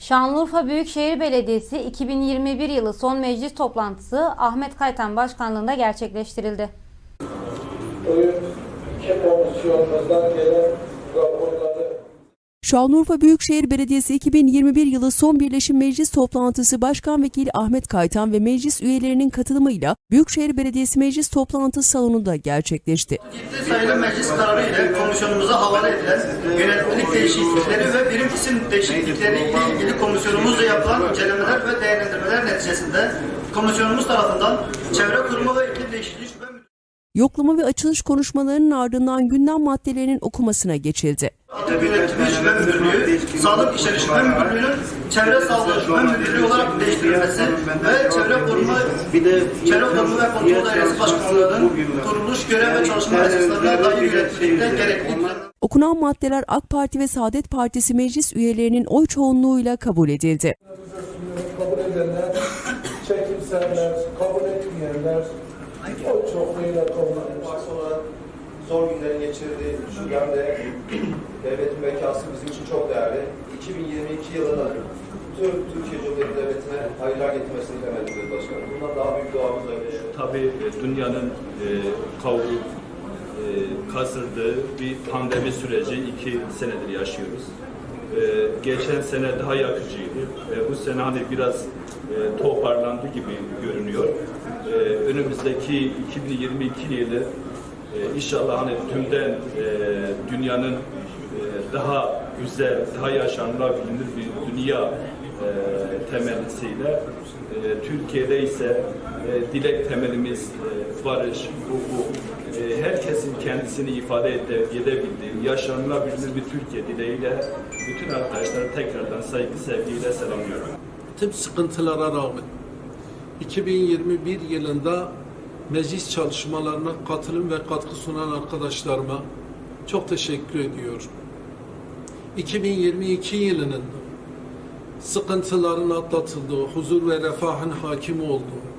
Şanlıurfa Büyükşehir Belediyesi 2021 yılı son meclis toplantısı Ahmet Kaytan başkanlığında gerçekleştirildi. Bugün iki komisyonumuzdan gelen Şanlıurfa Büyükşehir Belediyesi 2021 yılı son birleşim meclis toplantısı Başkan Vekili Ahmet Kaytan ve meclis üyelerinin katılımıyla Büyükşehir Belediyesi Meclis Toplantı Salonunda gerçekleşti. Ciddi sayılı meclis kararı ile komisyonumuza havale edilen yönetmelik değişiklikleri ve birim isim değişiklikleri ile ilgili komisyonumuzla yapılan incelemeler ve değerlendirmeler neticesinde komisyonumuz tarafından çevre kurumu ve iklim değişikliği şube Yoklama ve açılış konuşmalarının ardından gündem maddelerinin okumasına geçildi. Şube Müdürlüğü, Sağlık İşleri Şube Müdürlüğü'nün Çevre Sağlığı Şube Müdürlüğü olarak değiştirilmesi ve Çevre Koruma, Çevre Koruma ve Kontrol Dairesi Başkanlığı'nın kuruluş, görev ve çalışma esaslarına dair yönetmelikte gerekli Okunan maddeler AK Parti ve Saadet Partisi meclis üyelerinin oy çoğunluğuyla kabul edildi. kabul edenler, çekimserler, kabul etmeyenler oy çokluğuyla kabul edilmiş. Zor günleri geçirdi. Şu yönde devletin bekası bizim için çok değerli. 2022 yılını tüm Türkiye Cumhuriyeti Devleti'ne hayırlar getirmesini temenni başkanım. Bundan daha büyük duamız yok. tabii e, dünyanın e, kavrulup e, kasırdığı bir pandemi süreci iki senedir yaşıyoruz. E, geçen sene daha yakıcıydı. E, bu sene hani biraz e, toparlandı gibi görünüyor. E, önümüzdeki 2022 yılı e, inşallah hani tümden e, dünyanın e, daha güzel, daha yaşanılabilir bir dünya e, temennisiyle e, Türkiye'de ise e, dilek temelimiz e, barış, hukuk, e, herkesin kendisini ifade ede- edebildiği, yaşanılabilir bir Türkiye dileğiyle bütün arkadaşları tekrardan saygı sevgiyle selamlıyorum. tüm sıkıntılara rağmen 2021 yılında meclis çalışmalarına katılım ve katkı sunan arkadaşlarıma çok teşekkür ediyorum. 2022 yılının sıkıntıların atlatıldığı, huzur ve refahın hakim olduğu,